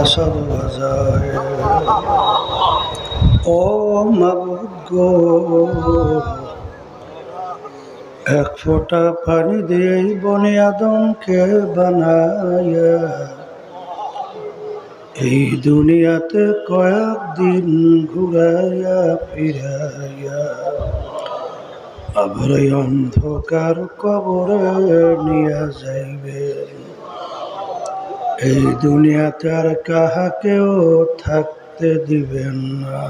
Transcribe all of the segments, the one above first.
বাজায় ও মাবুদ এক ফোঁটা পানি দিয়েই বনে আদমকে বানায়া এই দুনিয়াতে কয়েকদিন ঘুরাইয়া ফিরাইয়া, আবার অন্ধকার কবরে নিয়ে যাইবেন এই দুনিয়াতে আর কাহাকেও থাকতে দিবেন না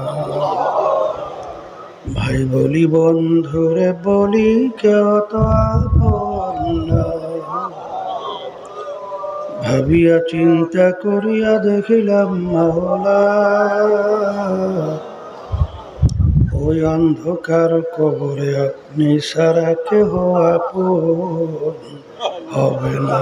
ভাই বলি বন্ধুরে বলি, কেউ তো। ভাবিয়া চিন্তা করিয়া দেখিলাম মাওলা, ওই অন্ধকার কবরে আপনি সারা কেহ আপন হবে না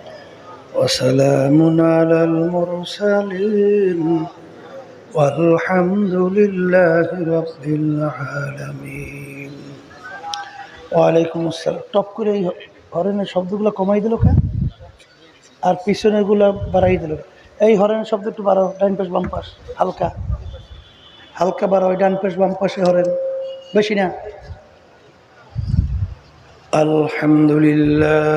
وسلام على المرسلين والحمد لله رب العالمين ওয়ালাইকুম আসসালাম টপ করে এই হরেনের শব্দগুলো কমাই দিল কেন আর পিছনেরগুলো বাড়াই দিল এই হরেনের শব্দ একটু বাড়াও ডান পাশ বাম পাশ হালকা হালকা বাড়াও ডান পাশ বাম পাশে হরেন বেশি না আলহামদুলিল্লাহ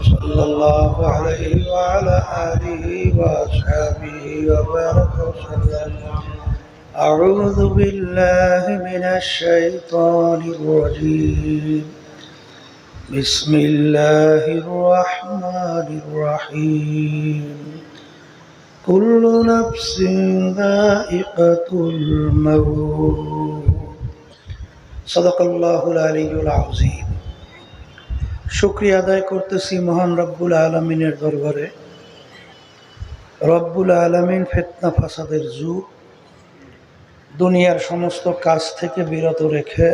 صلى الله عليه وعلى آله وأصحابه وبارك وسلم. أعوذ بالله من الشيطان الرجيم. بسم الله الرحمن الرحيم. كل نفس ذائقة الموت. صدق الله العلي العظيم. শুক্রিয়া আদায় করতেছি মহান রব্বুল আলমিনের দরবারে। রব্বুল আলমিন ফেতনা ফাসাদের যুগ। দুনিয়ার সমস্ত কাজ থেকে বিরত রেখে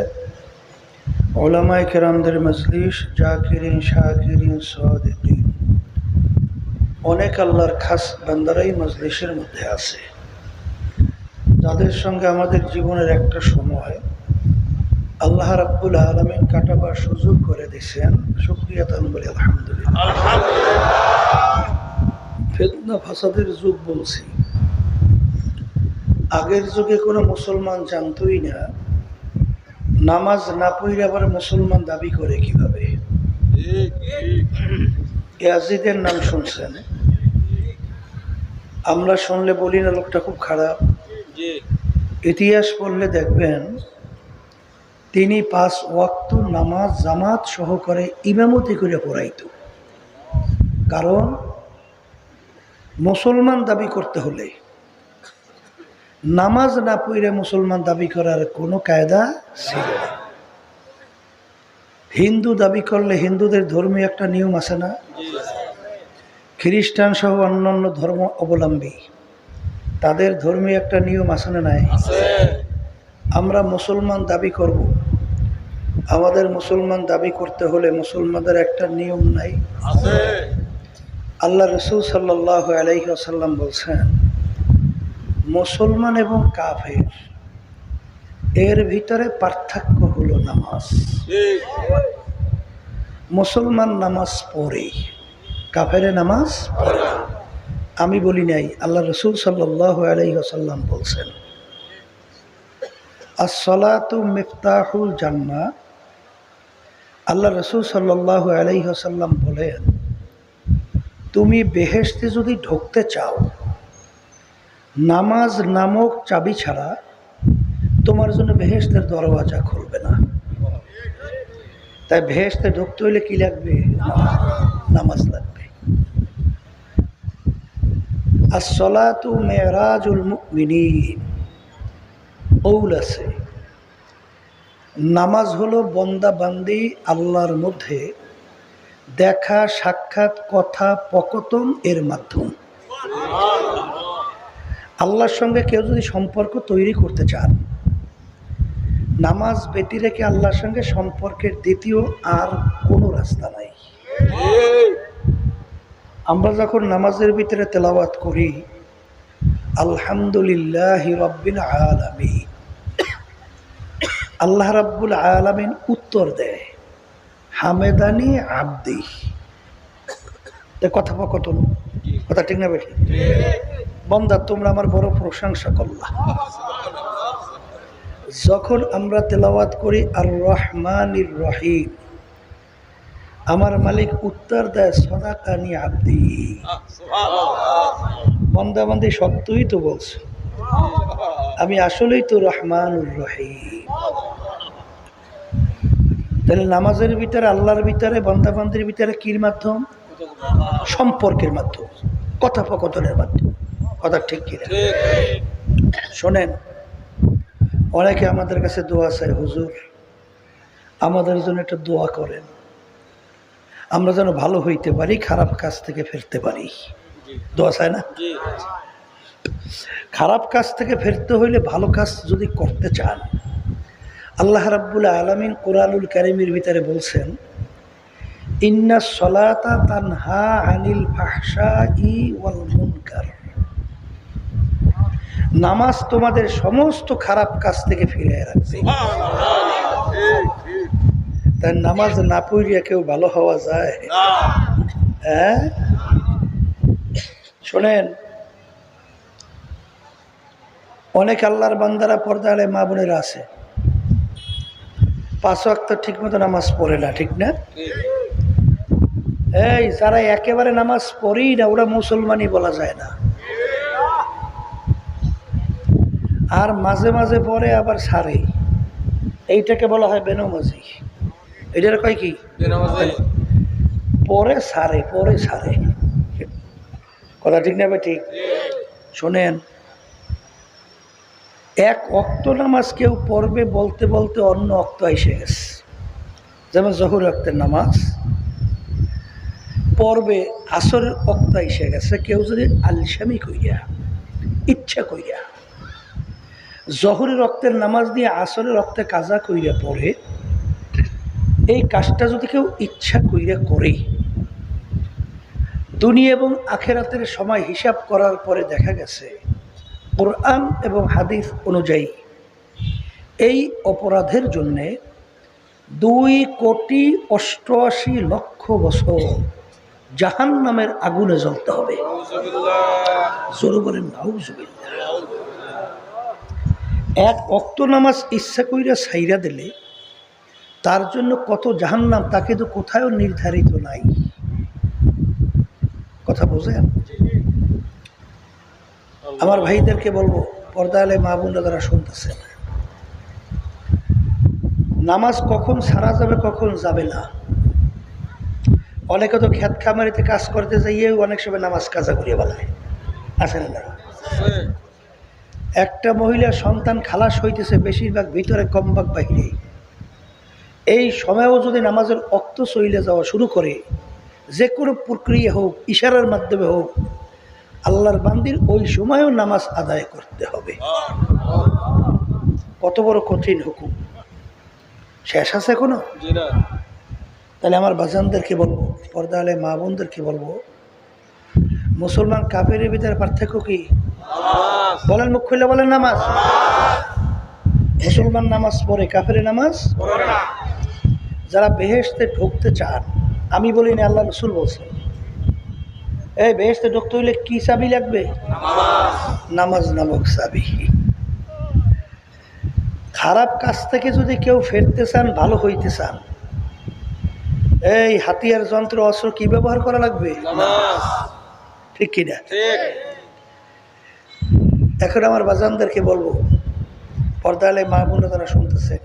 ওলামাই কেরামদের মজলিস, জাকিরিন, শাকিরিন, সাদিকিন, অনেক আল্লাহর খাস বান্দারাই মজলিসের মধ্যে আছে। যাদের সঙ্গে আমাদের জীবনের একটা সময়, আল্লাহ রাব্বুল আলমিন কাটাবার সুযোগ করে তান বলি আলহামদুলিল্লাহ। ফেতনা ফাসাদের যুগ বলছি। আগের যুগে কোনো মুসলমান জানতই না নামাজ না পড়লে আবার মুসলমান দাবি করে কীভাবে? ইয়াজিদের নাম শুনছেন? আমরা শুনলে বলি না লোকটা খুব খারাপ। ইতিহাস পড়লে দেখবেন তিনি পাঁচ ওয়াক্ত নামাজ জামাত সহকারে ইমামতি করে পড়াইত। কারণ মুসলমান দাবি করতে হলে নামাজ না পড়ে মুসলমান দাবি করার কোনো কায়দা ছিল না। হিন্দু দাবি করলে হিন্দুদের ধর্মীয় একটা নিয়ম আছে না? খ্রিস্টান সহ অন্যান্য ধর্ম অবলম্বী তাদের ধর্মীয় একটা নিয়ম আছে না নাই? আমরা মুসলমান দাবি করব আমাদের মুসলমান দাবি করতে হলে মুসলমানদের একটা নিয়ম নাই। আল্লাহ রসুল সাল্লাহ আলহিহাসাল্লাম বলছেন মুসলমান এবং কাফের এর ভিতরে পার্থক্য হলো নামাজ। মুসলমান নামাজ পড়ে কাফেরে নামাজ পড়ে আমি বলি নাই আল্লাহ রসুল সাল্লাহ আলহিহাসাল্লাম বলছেন আসলাতু মিফতাহুল জান্না আল্লাহ রসুল সাল্লাহ আলহিহাসাল্লাম বলেন, তুমি বেহেশতে যদি ঢুকতে চাও, নামাজ নামক চাবি ছাড়া তোমার জন্য বেহেশতের দরওয়াজা খুলবে না। তাই বেহেশতে ঢুকতে হইলে কি লাগবে? নামাজ লাগবে। আসলাতু মেরাজুল মুমিনিন। কৌল আছে। নামাজ হলো বন্দা বান্দি আল্লাহর মধ্যে দেখা, সাক্ষাৎ, কথা, পকতন এর মাধ্যম। আল্লাহর সঙ্গে কেউ যদি সম্পর্ক তৈরি করতে চান, নামাজ বেটি রেখে আল্লাহর সঙ্গে সম্পর্কের দ্বিতীয় আর কোনো রাস্তা নাই। আমরা যখন নামাজের ভিতরে তেলাওয়াত করি, আলহামদুলিল্লাহ রব্বিল আলামিন আল্লাহ রাব্বুল আলামিন উত্তর দেয়, হামেদানি আব্দি। কথোপকথন। কথা ঠিক না বেঠি বন্দা, তোমরা আমার বড় প্রশংসা করলা। যখন আমরা তেলাওয়াত করি আর রহমানির রহিম। আমার মালিক উত্তর দেয়, সদাকানি আব্দি। বন্দা, বন্দি, সত্যই তো বলছো। আমি আসলেই তো রহমানুর রহিম। তাহলে নামাজের ভিতরে, আল্লাহর ভিতরে, বন্দাবান্দির ভিতরে কির মাধ্যম? সম্পর্কের মাধ্যম, কথোপকথনের মাধ্যম। কথা ঠিক কিনা? শোনেন, অনেকে আমাদের কাছে দোয়া চায়, হুজুর, আমাদের জন্য একটা দোয়া করেন। আমরা যেন ভালো হইতে পারি, খারাপ কাজ থেকে ফিরতে পারি। দোয়া চায় না? খারাপ কাজ থেকে ফিরতে হইলে ভালো কাজ যদি করতে চান আল্লাহ রাব্বুল আলমিন কোরআনুল কারিমের ভিতরে বলছেন, ইন্না সলাতা তানহা আনিল ফাহসা ই ওয়াল নামাজ তোমাদের সমস্ত খারাপ কাজ থেকে ফিরে রাখবে। তাই নামাজ না পড়িয়া কেউ ভালো হওয়া যায়। হ্যাঁ? শোনেন, অনেক আল্লাহর বান্দারা পর্দালে মা বোনেরা আছে। পাঁচ ওয়াক্ত ঠিক মতো নামাজ পড়ে না ঠিক না? এই যারা একেবারে নামাজ পড়েই না ওরা মুসলমানই বলা যায় না। আর মাঝে মাঝে পরে আবার সারে। এইটাকে বলা হয় বেনমাজি। এটার কয় কি? পরে সারে পরে সারে। কথা ঠিক না ভাই ঠিক? শোনেন এক অক্ত নামাজ কেউ পড়বে বলতে বলতে অন্য অক্ত এসে গেছে। যেমন জহুর অক্তের নামাজ। পড়বে, আসরের অক্ত এসে গেছে, কেউ যদি আলসামি কইয়া ইচ্ছা কইয়া জহরি রক্তের নামাজ দিয়ে আসরের রক্তে কাজা কইরা পড়ে, এই কাজটা যদি কেউ ইচ্ছা কইরা করে, দুনিয়া এবং আখেরাতের সময় হিসাব করার পরে দেখা গেছে কোরআন এবং হাদিস অনুযায়ী। এই অপরাধের জন্যে দুই কোটি অষ্টআশি লক্ষ বছর জাহান নামের আগুনে জ্বলতে হবে। এক অক্ত নামাজ ইচ্ছা কইরা সাইরা দিলে তার জন্য কত জাহান্নাম, তাকে তো কোথাও নির্ধারিত নাই। কথা বোঝেন? আমার ভাইদেরকে বলব পর্দা আলে মা বোনরা যারা শুনতেছেন নামাজ কখন সারা যাবে, কখন যাবে না। অনেকে তো খ্যাত খামারিতে কাজ করতে যাইয়ে অনেক সময় নামাজ কাজা করিয়ে বেলায়। আছে না? একটা মহিলা সন্তান খালাস হইতেছে, বেশিরভাগ ভিতরে কমভাগ বাহিরে। এই সময়েও যদি নামাজের অক্ত চইলে যাওয়া শুরু করে, যে কোনো প্রক্রিয়া হোক, ইশারার মাধ্যমে হোক আল্লাহর বান্দির ওই সময়ও নামাজ আদায় করতে হবে। কত বড় কঠিন হুকুম। শেষ আছে এখনও? তাহলে আমার বাজানদেরকে বলব পর্দা আলে মা বোনদেরকে বলব মুসলমান কাপের ভিতরে পার্থক্য কি? বলেন মুখ খুলে বলেন নামাজ। মুসলমান নামাজ পড়ে কাফের নামাজ যারা বেহেশতে ঢুকতে চান আমি বলি না আল্লাহ রসুল বলছেন এই বেহেশতে ঢুকতে হইলে কি চাবি লাগবে? নামাজ। নামক চাবি। খারাপ কাজ থেকে যদি কেউ ফেরতে চান ভালো হইতে চান। এই হাতিয়ার যন্ত্র অস্ত্র কি ব্যবহার করা লাগবে? ঠিক কিনা? এখন আমার বাজানদেরকে বলব পর্দালে মা বোন তারা শুনতেছে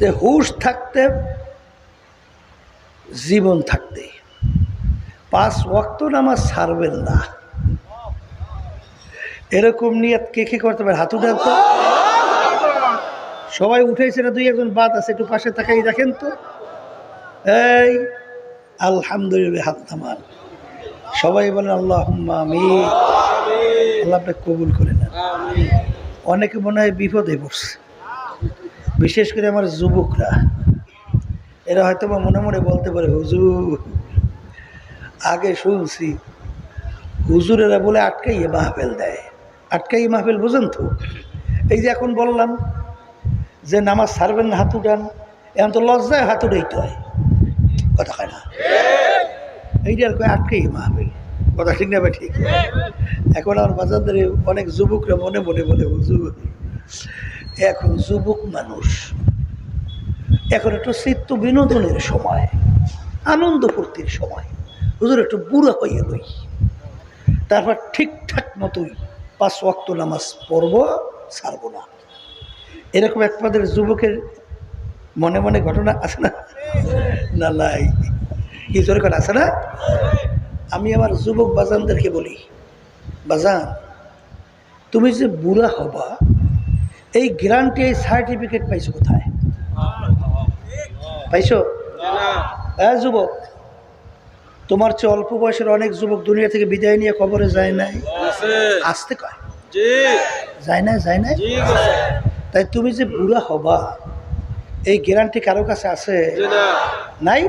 যে হুশ থাকতে জীবন থাকতে। ওয়াক্ত নামাজ ছাড়বেন না। এরকম নিয়ত কে কে করতে পারে? হাত উঠেন সবাই উঠেছে না, দুই একজন বাদ আছে, একটু পাশে তাকাই দেখেন তো। এই, আলহামদুলিল্লাহ, হাত নামান। সবাই বলেন আল্লাহ আমি আল্লাহ আপনি কবুল করে নেন। অনেকে মনে হয় বিপদে পড়ছে। বিশেষ করে আমার যুবকরা। এরা হয়তো মনে মনে বলতে পারে, হুজুর আগে শুনছি, হুজুরেরা বলে আটকাইয়ে মাহফেল দেয়। আটকাইয়ে মাহফেল বুঝেন তো? এই যে এখন বললাম যে নামাজ ছাড়বেন না, হাত উঠান। এখন তো লজ্জায় হাত উঠাইতে হয়। কথা হয় না? এইটা আর কয় আটকাই মাহফিল। কথা ঠিক না ঠিক? এখন আমার বাজারদের অনেক যুবকরা মনে মনে বলে, হুজুর, এখন যুবক মানুষ, এখন একটু চিত্ত বিনোদনের সময়, আনন্দ ফুর্তির সময়। হুজুর একটু বুড়া হইয়া লই। তারপর ঠিকঠাক মতোই পাঁচ ওয়াক্ত নামাজ পড়ব ছাড়বো না। এরকম একমাদের যুবকের মনে মনে ঘটনা আছে না? না নাই। কি জোরে আছে না? আমি আমার যুবক বাজানদেরকে বলি বাজান তুমি যে বুড়া হবা এই গ্যারান্টি এই সার্টিফিকেট পাইছো কোথায়? পাইছো? হ্যাঁ যুবক তোমার চেয়ে অল্প বয়সের অনেক যুবক দুনিয়া থেকে বিদায় নিয়ে কবরে যায় নাই। আসতে কয়? যায় না যায় না তাই তুমি যে বুড়া হবা এই গ্যারান্টি কারও কাছে আছে? নাই?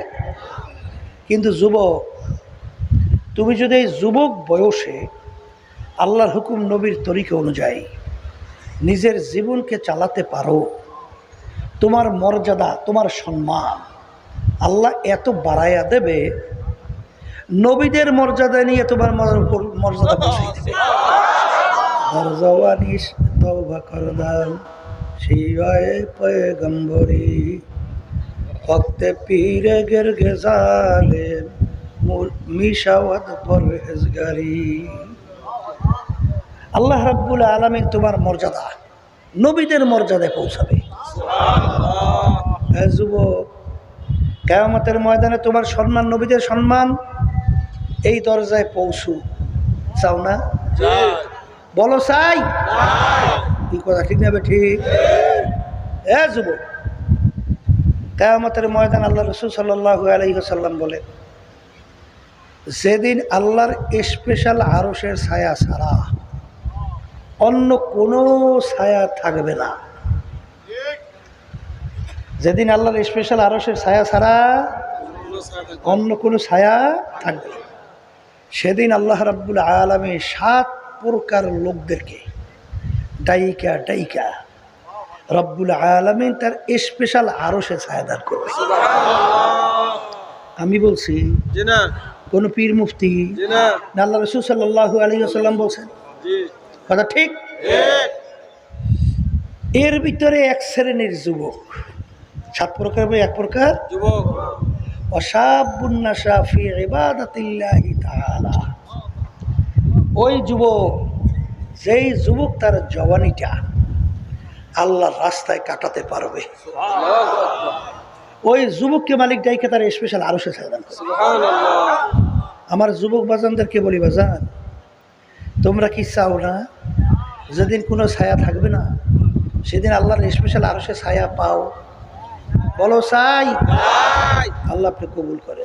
কিন্তু যুবক তুমি যদি এই যুবক বয়সে আল্লাহর হুকুম নবীর তরিকা অনুযায়ী নিজের জীবনকে চালাতে পারো তোমার মর্যাদা তোমার সম্মান আল্লাহ এত বাড়াইয়া দেবে নবীদের মর্যাদা নিয়ে তোমার মর্যাদা বসাই দেবে গের মিশাওয়াত আল্লাহ রাব্বুল আলমিন তোমার মর্যাদা, নবীদের মর্যাদায় পৌঁছাবে। যুবক, কেয়ামতের ময়দানে তোমার সম্মান, নবীদের সম্মান এই দরজায় পৌঁছু। চাও না? বলো চাই। কি কথা ঠিক নেবে ঠিক? এ যুবক কেয়ামতের ময়দান আল্লাহ রসুল সাল্লাহু আলহিহাসাল্লাম বলেন যেদিন আল্লাহর স্পেশাল আরসের ছায়া ছাড়া অন্য কোনো ছায়া থাকবে না। যেদিন আল্লাহর স্পেশাল আরসের ছায়া ছাড়া অন্য কোনো ছায়া থাকবে না। সেদিন আল্লাহ রাব্বুল আলমী সাত প্রকার লোকদেরকে ডাইকা ডাইকা রব্বুল আলমিন তার স্পেশাল আরসে ছায়া দান করবে। আমি বলছি কোন পীর মুফতি আল্লাহ রসুল সাল্লাহ আলী আসাল্লাম বলছেন। কথা ঠিক? এর ভিতরে এক শ্রেণির যুবক। সাত প্রকার এক প্রকার? যুবক। অসাবুন্নাসা ফি ইবাদাতিল্লাহি তাআলা। ওই যুবক যেই যুবক তার জবানিটা আল্লাহর রাস্তায় কাটাতে পারবে। ওই যুবককে মালিক ডাইকে তার স্পেশাল আরও সে আমার যুবক বাজানদেরকে বলি বাজান তোমরা কি চাও না? যেদিন কোনো ছায়া থাকবে না সেদিন আল্লাহর স্পেশাল আরও সে ছায়া পাও। বলো চাই আল্লাহ আপনি কবুল করে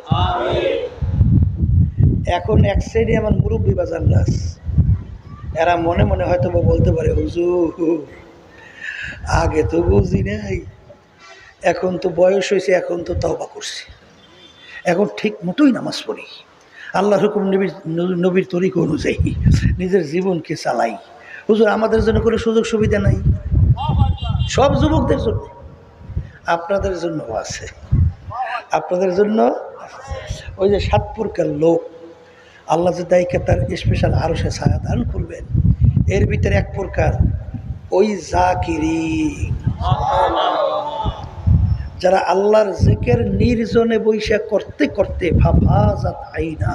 এখন এক সাইডে আমার মুরব্বী বাজান গাছ এরা মনে মনে হয়তো বলতে পারে, হুজুর, আগে তো বুঝি নাই, এখন তো বয়স হয়েছে, এখন তো তওবা করছি। এখন ঠিক মতোই নামাজ পড়ি। আল্লাহ হুকুম নবীর নবীর তরিক অনুযায়ী নিজের জীবনকে চালাই। হুজুর, আমাদের জন্য কোনো সুযোগ সুবিধা নাই। সব যুবকদের জন্য। আপনাদের জন্য আছে। আপনাদের জন্য ওই যে সাত প্রকার লোক, আল্লাহ দায়িকা তার স্পেশাল আরও সে ছায়া দান করবেন, এর ভিতরে এক প্রকার ওই জাকিরি। যারা আল্লাহর জেকের নির্জনে বৈশা করতে করতে ফাফাজাত আইনা,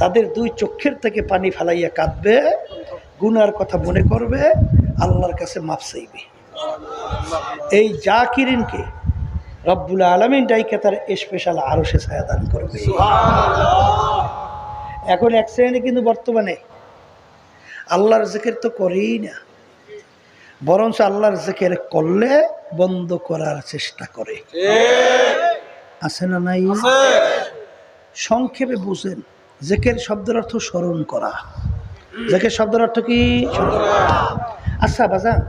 তাদের দুই চক্ষের থেকে পানি ফালাইয়া কাঁদবে, গুনার কথা মনে করবে, আল্লাহর কাছে মাপ চাইবে। এই জাকিরিনকে রব্বুল আলমিন ডাইকে তার স্পেশাল আরও সে ছায়া দান করবে। এখন এক শ্রেণি কিন্তু বর্তমানে আল্লাহর জেকের তো করেই না বরঞ্চ আল্লাহর জেকের করলে বন্ধ করার চেষ্টা করে। আছে না নাই? সংক্ষেপে বুঝেন জেকের শব্দের অর্থ স্মরণ করা। জেকের শব্দের অর্থ কি? আচ্ছা বাজান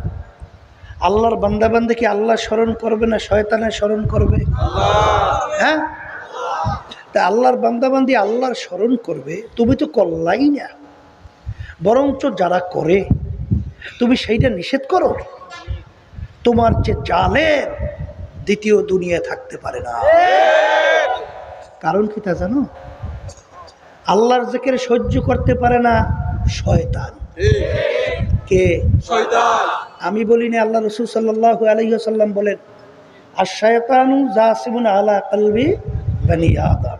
আল্লাহর বান্দাবান্দি কি আল্লাহ স্মরণ করবে না শয়তানের স্মরণ করবে? হ্যাঁ? তা আল্লাহর বান্দাবান্দি আল্লাহর স্মরণ করবে, তুমি তো করলাই না। বরঞ্চ যারা করে, তুমি সেইটা নিষেধ করো। তোমার যে জালের দ্বিতীয় দুনিয়া থাকতে পারে না। কারণ কি তা জানো? আল্লাহর জেকের সহ্য করতে পারে না শয়তান। কে? শয়তান। আমি বলি না আল্লাহ রসুল সাল্লাহ আলহিহাসাল্লাম বলেন আর শয়তানু জাসিমুন আলা কলবি বানি আদম।